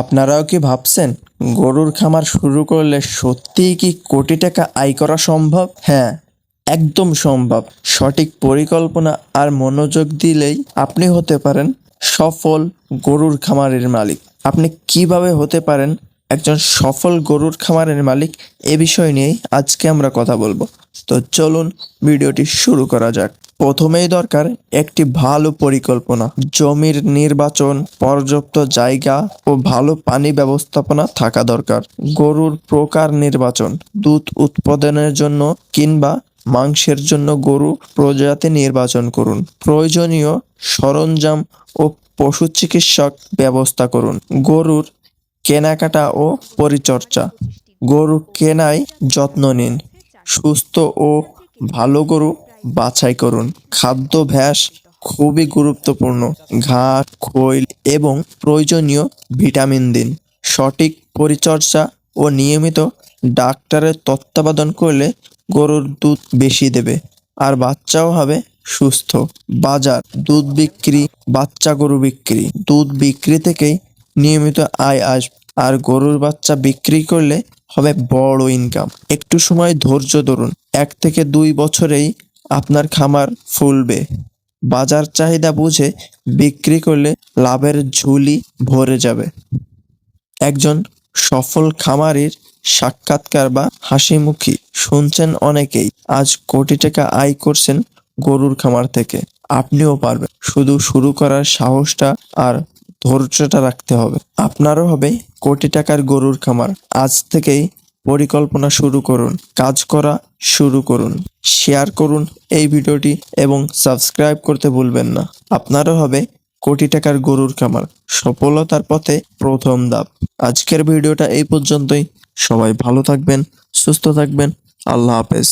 আপনারাও কি ভাবছেন? গরুর খামার শুরু করলে সত্যিই কি কোটি টাকা আয় করা সম্ভব? হ্যাঁ একদম সম্ভব। সঠিক পরিকল্পনা আর মনোযোগ দিলেই আপনি হতে পারেন সফল গরুর খামারের মালিক। আপনি কীভাবে হতে পারেন একজন সফল গরুর খামারের মালিক এ বিষয় নিয়েই আজকে আমরা কথা বলব। তো চলুন, ভিডিওটি শুরু করা যাক। প্রথমেই দরকার একটি ভালো পরিকল্পনা। জমির নির্বাচন, পর্যাপ্ত জায়গা ও ভালো পানি ব্যবস্থাপনা থাকা দরকার। গরুর প্রকার নির্বাচন, দুধ উৎপাদনের জন্য কিংবা মাংসের জন্য গরু প্রজাতি নির্বাচন করুন। প্রয়োজনীয় সরঞ্জাম ও পশু চিকিৎসক ব্যবস্থা করুন। গরুর কেনাকাটা ও পরিচর্যা। গরু কেনায় যত্ন নিন। সুস্থ ও ভালো গরু বাছাই করুন। খাদ্যাভ্যাস খুবই গুরুত্বপূর্ণ। ঘাস, খৈল এবং প্রয়োজনীয় ভিটামিন দিন। সঠিক পরিচর্যা ও নিয়মিত ডাক্তারের তত্ত্বাবধান করলে গরুর দুধ বেশি দেবে আর বাচ্চাও হবে সুস্থ। বাজার দুধ বিক্রি, বাচ্চা গরু বিক্রি। দুধ বিক্রি থেকেই নিয়মিত আয় আসবে আর গরুর বাচ্চা বিক্রি করলে হবে বড় ইনকাম একটু সময় ধৈর্য ধরুন। এক থেকে দুই বছরেই আপনার খামার ফুলবে। বাজার চাহিদা বুঝে বিক্রি করলে লাভের ঝুলি ভরে যাবে। একজন সফল খামারির সাক্ষাৎকার বা হাসিমুখী শুনছেন অনেকেই, আজ কোটি টাকা আয় করছেন গরুর খামার থেকে। আপনিও পারবেন। শুধু শুরু করার সাহসটা আর ধৈর্যটা রাখতে হবে। আপনারও হবে কোটি টাকার গরুর খামার। আজ থেকেই পরিকল্পনা শুরু করুন, কাজ করা শুরু করুন, শেয়ার করুন এই ভিডিওটি এবং সাবস্ক্রাইব করতে ভুলবেন না। আপনারও হবে কোটি টাকার গরুর খামার, সফলতার পথে প্রথম ধাপ। আজকের ভিডিওটা এই পর্যন্তই। সবাই ভালো থাকবেন, সুস্থ থাকবেন। আল্লাহ হাফেজ।